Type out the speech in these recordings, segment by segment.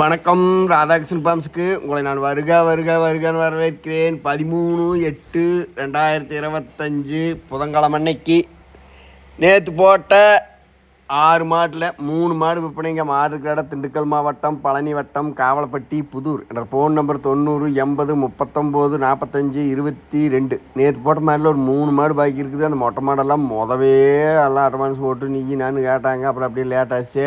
வணக்கம் ராதாகிருஷ்ணன் பாம்ஸுக்கு உங்களை நான் வருக வருக வருகன்னு வரவேற்கிறேன். பதிமூணு எட்டு ரெண்டாயிரத்தி இருபத்தஞ்சு புதன்கிழமை அன்னைக்கு. நேற்று போட்ட ஆறு மாட்டில் மூணு மாடு விற்பனைங்க. மாடு கடை திண்டுக்கல் மாவட்டம் பழனி வட்டம் காவலப்பட்டி புதூர் என்ற ஃபோன் நம்பர் தொண்ணூறு எண்பது முப்பத்தொம்போது நாற்பத்தஞ்சு இருபத்தி ரெண்டு. நேற்று போட்ட மாதிரில ஒரு மூணு மாடு பாக்கி இருக்குது. அந்த மொட்டை மாடெல்லாம் மொதவே எல்லாம் அட்வான்ஸ் போட்டு நீ நான் கேட்டாங்க. அப்புறம் அப்படியே லேட்டாச்சு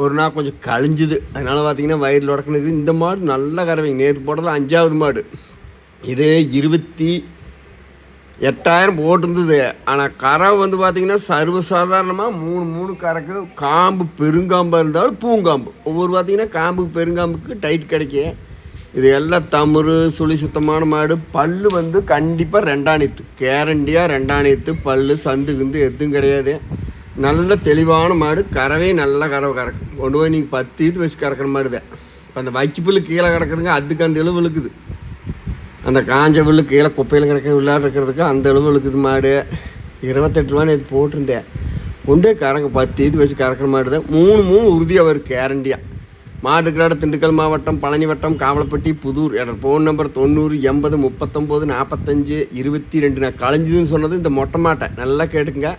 ஒரு நாள் கொஞ்சம் கழிஞ்சுது. அதனால் பார்த்தீங்கன்னா வயிறு உடக்குனது இந்த மாடு நல்ல கறவைங்க நேற்று போட்டதில் அஞ்சாவது மாடு. இது இருபத்தி எட்டாயிரம் போட்டிருந்தது. ஆனால் கறவை வந்து பார்த்திங்கன்னா சர்வசாதாரணமாக மூணு மூணு கறக்கு. காம்பு பெருங்காம்பாக இருந்தாலும் பூங்காம்பு. ஒவ்வொரு பார்த்திங்கன்னா காம்புக்கு பெருங்காம்புக்கு டைட் கிடைக்கும் இது எல்லாம் தமுறு சுழி சுத்தமான மாடு. பல் வந்து கண்டிப்பாக ரெண்டாணித்து கேரண்டியாக ரெண்டாணித்து பல்லு சந்து கிந்து எதுவும் கிடையாது. நல்ல தெளிவான மாடு கறவே நல்ல கறவை கறக்கும் கொண்டு போய் நீங்கள் பத்து இது வச்சு கறக்கிற மாடு தான் இப்போ அந்த வைக்கிப்புல்லு கீழே கிடக்குதுங்க அதுக்கு அந்த இழுவு இழுக்குது. அந்த காஞ்ச புல்லு கீழே குப்பையில் கிடக்க விளையாட இருக்கிறதுக்கு அந்த இழுவு இழுக்குது மாடு. இருபத்தெட்டு ரூபான்னு இது போட்டிருந்தேன். கொண்டு போய் கறங்க பத்து இது வச்சு கறக்கிற மாடு தான் மூணு மூணு உறுதியாக வரும் கேரண்டியாக மாட்டுக்கிராட திண்டுக்கல் மாவட்டம் பழனி வட்டம் காவலப்பட்டி புதூர். என்னோட ஃபோன் நம்பர் தொண்ணூறு எண்பது முப்பத்தொம்போது நாற்பத்தஞ்சு இருபத்தி ரெண்டு. நான் கலைஞ்சதுன்னு சொன்னது இந்த மொட்டை மாட்டை. நல்லா கேட்டுங்க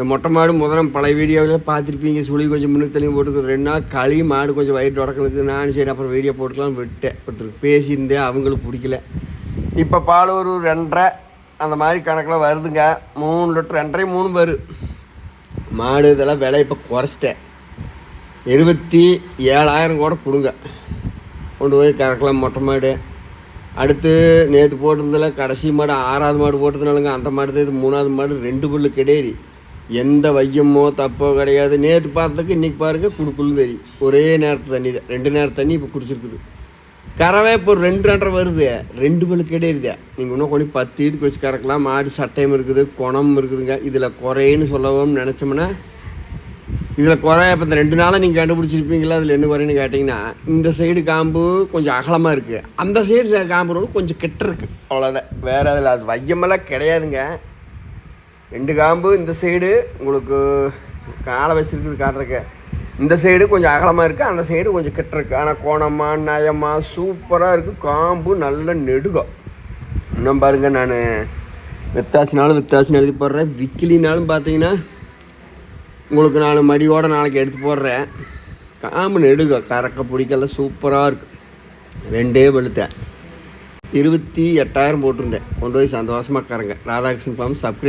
இந்த மொட்டை மாடு முதல்ல பழைய வீடியோவில் பார்த்துருப்பீங்க. சுழி கொஞ்சம் முன்னுக்கு தள்ளி போட்டுக்கிறது ரெண்டு நாள் களி மாடு கொஞ்சம் வயிறு உடக்கணுக்கு நான் சரி அப்புறம் வீடியோ போட்டுக்கலாம் விட்டேன். ஒருத்தருக்கு பேசியிருந்தேன். அவங்களுக்கு பிடிக்கல. இப்போ பால் ஒரு ரெண்டரை அந்த மாதிரி கணக்கில் வருதுங்க. மூணு லிட்டர் ரெண்டரை மூணு வரும் மாடு இதெல்லாம் விலை இப்போ குறைச்சிட்டேன். இருபத்தி ஏழாயிரம் கூட கொடுங்க. கொண்டு போய் கறக்கலாம் மொட்டை மாடு. அடுத்து நேற்று போட்டிருந்ததில் கடைசி மாடு ஆறாவது மாடு போட்டதுனாலங்க அந்த மாடு தான் இது மூணாவது மாடு ரெண்டு புல்லு கிடையாது. எந்த வையமோ தப்போ கிடையாது. நேற்று பார்த்ததுக்கு இன்றைக்கி பாருங்க குடுக்குள்ளு தெரியும். ஒரே நேரத்து தண்ணி தான். ரெண்டு நேரம் தண்ணி இப்போ குடிச்சிருக்குது. கறவை இப்போ ஒரு ரெண்டு ரெண்டரை வருது. ரெண்டு பல்லு கிடையாதுதே நீங்கள் இன்னும் கொஞ்சம் பத்து இதுக்கு வச்சு கறக்கலாம். மாடு சட்டையும் இருக்குது குணம் இருக்குதுங்க. இதில் குறைன்னு சொல்லவும் நினச்சோம்னா இதில் குறை இப்போ இந்த ரெண்டு நாளாக நீங்கள் கண்டுபிடிச்சிருப்பீங்களா? அதில் என்ன குறைன்னு கேட்டிங்கன்னா இந்த சைடு காம்பு கொஞ்சம் அகலமாக இருக்குது அந்த சைடு காம்பு கொஞ்சம் கெட்ட இருக்குது அவ்வளோதான் வேறு அதில் அது வையமெல்லாம் கிடையாதுங்க. ரெண்டு காம்பு இந்த சைடு உங்களுக்கு காலை வச்சிருக்குது காட்டுறக்கு இந்த சைடு கொஞ்சம் அகலமாக இருக்குது அந்த சைடு கொஞ்சம் கிட்டிருக்கு இருக்குது ஆனால் கோணமாக நயமாக சூப்பராக இருக்குது காம்பு நல்ல நெடுகம். இன்னும் பாருங்கள் நான். வித்தாசினாலும் வித்தாசின்னு எழுதி போடுறேன். விக்கிலினாலும் பார்த்தீங்கன்னா உங்களுக்கு நாலு மடியோட நாளைக்கு எடுத்து போடுறேன். காம்பு நெடுக கறக்க பிடிக்கல சூப்பராக இருக்குது ரெண்டே வெளுத்தேன் இருபத்தி எட்டாயிரம் போட்டிருந்தேன். கொண்டு போய் சந்தோஷமாக கறங்க. ராதாகிருஷ்ணன் பாம்பு சப்ஸ்கிரைப்